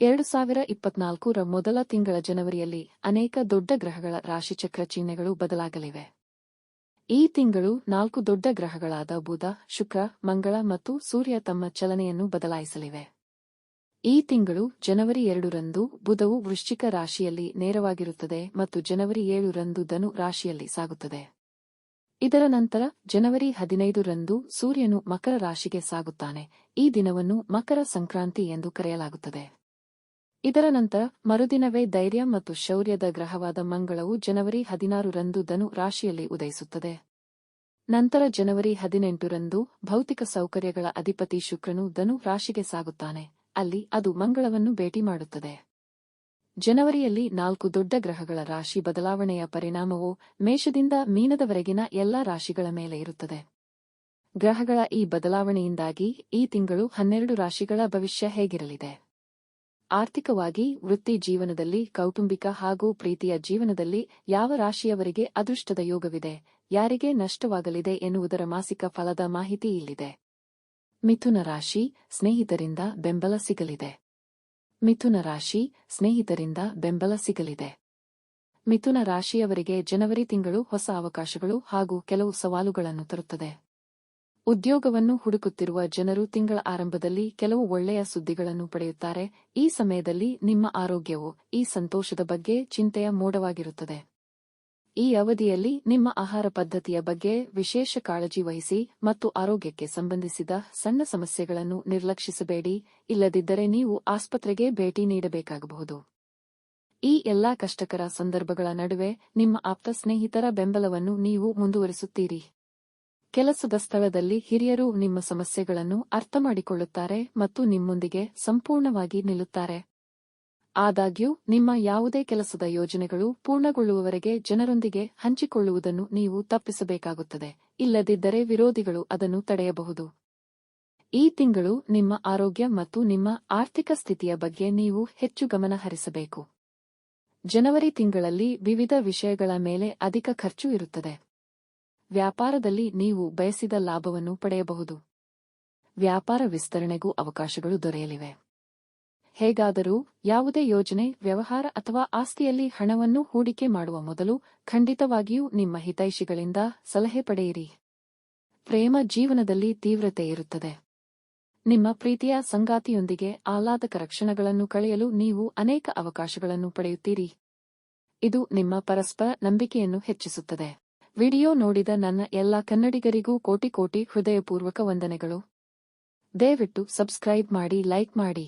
ಎರಡು ಸಾವಿರ ಇಪ್ಪತ್ನಾಲ್ಕರ ಮೊದಲ ತಿಂಗಳ ಜನವರಿಯಲ್ಲಿ ಅನೇಕ ದೊಡ್ಡ ಗ್ರಹಗಳ ರಾಶಿಚಕ್ರ ಚಿಹ್ನೆಗಳು ಬದಲಾಗಲಿವೆ. ಈ ತಿಂಗಳು ನಾಲ್ಕು ದೊಡ್ಡ ಗ್ರಹಗಳಾದ ಬುಧ, ಶುಕ್ರ, ಮಂಗಳ ಮತ್ತು ಸೂರ್ಯ ತಮ್ಮ ಚಲನೆಯನ್ನು ಬದಲಾಯಿಸಲಿವೆ. ಈ ತಿಂಗಳು ಜನವರಿ ಎರಡರಂದು ಬುಧವು ವೃಶ್ಚಿಕ ರಾಶಿಯಲ್ಲಿ ನೇರವಾಗಿರುತ್ತದೆ ಮತ್ತು ಜನವರಿ ಏಳರಂದು ಧನು ರಾಶಿಯಲ್ಲಿ ಸಾಗುತ್ತದೆ. ಇದರ ನಂತರ ಜನವರಿ ಹದಿನೈದರಂದು ಸೂರ್ಯನು ಮಕರ ರಾಶಿಗೆ ಸಾಗುತ್ತಾನೆ. ಈ ದಿನವನ್ನು ಮಕರ ಸಂಕ್ರಾಂತಿ ಎಂದು ಕರೆಯಲಾಗುತ್ತದೆ. ಇದರ ನಂತರ ಮರುದಿನವೇ ಧೈರ್ಯ ಮತ್ತು ಶೌರ್ಯದ ಗ್ರಹವಾದ ಮಂಗಳವು ಜನವರಿ ಹದಿನಾರರಂದು ಧನು ರಾಶಿಯಲ್ಲಿ ಉದಯಿಸುತ್ತದೆ. ನಂತರ ಜನವರಿ ಹದಿನೆಂಟರಂದು ಭೌತಿಕ ಸೌಕರ್ಯಗಳ ಅಧಿಪತಿ ಶುಕ್ರನು ಧನು ರಾಶಿಗೆ ಸಾಗುತ್ತಾನೆ. ಅಲ್ಲಿ ಅದು ಮಂಗಳವನ್ನು ಭೇಟಿ ಮಾಡುತ್ತದೆ. ಜನವರಿಯಲ್ಲಿ ನಾಲ್ಕು ದೊಡ್ಡ ಗ್ರಹಗಳ ರಾಶಿ ಬದಲಾವಣೆಯ ಪರಿಣಾಮವು ಮೇಷದಿಂದ ಮೀನದವರೆಗಿನ ಎಲ್ಲಾ ರಾಶಿಗಳ ಮೇಲೆ ಇರುತ್ತದೆ. ಗ್ರಹಗಳ ಈ ಬದಲಾವಣೆಯಿಂದಾಗಿ ಈ ತಿಂಗಳು ಹನ್ನೆರಡು ರಾಶಿಗಳ ಭವಿಷ್ಯ ಹೇಗಿರಲಿದೆ? ಆರ್ಥಿಕವಾಗಿ ವೃತ್ತಿ ಜೀವನದಲ್ಲಿ, ಕೌಟುಂಬಿಕ ಹಾಗೂ ಪ್ರೀತಿಯ ಜೀವನದಲ್ಲಿ ಯಾವ ರಾಶಿಯವರಿಗೆ ಅದೃಷ್ಟದ ಯೋಗವಿದೆ, ಯಾರಿಗೆ ನಷ್ಟವಾಗಲಿದೆ ಎನ್ನುವುದರ ಮಾಸಿಕ ಫಲದ ಮಾಹಿತಿ ಇಲ್ಲಿದೆ. ಮಿಥುನ ರಾಶಿ ಸ್ನೇಹಿತರಿಂದ ಬೆಂಬಲ ಸಿಗಲಿದೆ. ಮಿಥುನ ರಾಶಿ ಸ್ನೇಹಿತರಿಂದ ಬೆಂಬಲ ಸಿಗಲಿದೆ. ಮಿಥುನ ರಾಶಿಯವರಿಗೆ ಜನವರಿ ತಿಂಗಳು ಹೊಸ ಅವಕಾಶಗಳು ಹಾಗೂ ಕೆಲವು ಸವಾಲುಗಳನ್ನು ತರುತ್ತದೆ. ಉದ್ಯೋಗವನ್ನು ಹುಡುಕುತ್ತಿರುವ ಜನರು ತಿಂಗಳ ಆರಂಭದಲ್ಲಿ ಕೆಲವು ಒಳ್ಳೆಯ ಸುದ್ದಿಗಳನ್ನು ಪಡೆಯುತ್ತಾರೆ. ಈ ಸಮಯದಲ್ಲಿ ನಿಮ್ಮ ಆರೋಗ್ಯವು ಈ ಸಂತೋಷದ ಬಗ್ಗೆ ಚಿಂತೆಯ ಮೋಡವಾಗಿರುತ್ತದೆ. ಈ ಅವಧಿಯಲ್ಲಿ ನಿಮ್ಮ ಆಹಾರ ಪದ್ಧತಿಯ ಬಗ್ಗೆ ವಿಶೇಷ ಕಾಳಜಿ ವಹಿಸಿ ಮತ್ತು ಆರೋಗ್ಯಕ್ಕೆ ಸಂಬಂಧಿಸಿದ ಸಣ್ಣ ಸಮಸ್ಯೆಗಳನ್ನು ನಿರ್ಲಕ್ಷಿಸಬೇಡಿ. ಇಲ್ಲದಿದ್ದರೆ ನೀವು ಆಸ್ಪತ್ರೆಗೆ ಭೇಟಿ ನೀಡಬೇಕಾಗಬಹುದು. ಈ ಎಲ್ಲಾ ಕಷ್ಟಕರ ಸಂದರ್ಭಗಳ ನಡುವೆ ನಿಮ್ಮ ಆಪ್ತ ಸ್ನೇಹಿತರ ಬೆಂಬಲವನ್ನು ನೀವು ಮುಂದುವರಿಸುತ್ತೀರಿ. ಕೆಲಸದ ಸ್ಥಳದಲ್ಲಿ ಹಿರಿಯರು ನಿಮ್ಮ ಸಮಸ್ಯೆಗಳನ್ನು ಅರ್ಥಮಾಡಿಕೊಳ್ಳುತ್ತಾರೆ ಮತ್ತು ನಿಮ್ಮೊಂದಿಗೆ ಸಂಪೂರ್ಣವಾಗಿ ನಿಲ್ಲುತ್ತಾರೆ. ಆದಾಗ್ಯೂ, ನಿಮ್ಮ ಯಾವುದೇ ಕೆಲಸದ ಯೋಜನೆಗಳು ಪೂರ್ಣಗೊಳ್ಳುವವರೆಗೆ ಜನರೊಂದಿಗೆ ಹಂಚಿಕೊಳ್ಳುವುದನ್ನು ನೀವು ತಪ್ಪಿಸಬೇಕಾಗುತ್ತದೆ, ಇಲ್ಲದಿದ್ದರೆ ವಿರೋಧಿಗಳು ಅದನ್ನು ತಡೆಯಬಹುದು. ಈ ತಿಂಗಳು ನಿಮ್ಮ ಆರೋಗ್ಯ ಮತ್ತು ನಿಮ್ಮ ಆರ್ಥಿಕ ಸ್ಥಿತಿಯ ಬಗ್ಗೆ ನೀವು ಹೆಚ್ಚು ಗಮನ ಹರಿಸಬೇಕು. ಜನವರಿ ತಿಂಗಳಲ್ಲಿ ವಿವಿಧ ವಿಷಯಗಳ ಮೇಲೆ ಅಧಿಕ ಖರ್ಚು ಇರುತ್ತದೆ. ವ್ಯಾಪಾರದಲ್ಲಿ ನೀವು ಬಯಸಿದ ಲಾಭವನ್ನು ಪಡೆಯಬಹುದು. ವ್ಯಾಪಾರ ವಿಸ್ತರಣೆಗೂ ಅವಕಾಶಗಳು ದೊರೆಯಲಿವೆ. ಹೇಗಾದರೂ ಯಾವುದೇ ಯೋಜನೆ, ವ್ಯವಹಾರ ಅಥವಾ ಆಸ್ತಿಯಲ್ಲಿ ಹಣವನ್ನು ಹೂಡಿಕೆ ಮಾಡುವ ಮೊದಲು ಖಂಡಿತವಾಗಿಯೂ ನಿಮ್ಮ ಹಿತೈಷಿಗಳಿಂದ ಸಲಹೆ ಪಡೆಯಿರಿ. ಪ್ರೇಮ ಜೀವನದಲ್ಲಿ ತೀವ್ರತೆ ಇರುತ್ತದೆ. ನಿಮ್ಮ ಪ್ರೀತಿಯ ಸಂಗಾತಿಯೊಂದಿಗೆ ಆಹ್ಲಾದಕರ ಕ್ಷಣಗಳನ್ನು ಕಳೆಯಲು ನೀವು ಅನೇಕ ಅವಕಾಶಗಳನ್ನು ಪಡೆಯುತ್ತೀರಿ. ಇದು ನಿಮ್ಮ ಪರಸ್ಪರ ನಂಬಿಕೆಯನ್ನು ಹೆಚ್ಚಿಸುತ್ತದೆ. ವಿಡಿಯೋ ನೋಡಿದ ನನ್ನ ಎಲ್ಲ ಕನ್ನಡಿಗರಿಗೂ ಕೋಟಿ ಕೋಟಿ ಹೃದಯಪೂರ್ವಕ ವಂದನೆಗಳು. ದಯವಿಟ್ಟು ಸಬ್ಸ್ಕ್ರೈಬ್ ಮಾಡಿ ಲೈಕ್ ಮಾಡಿ.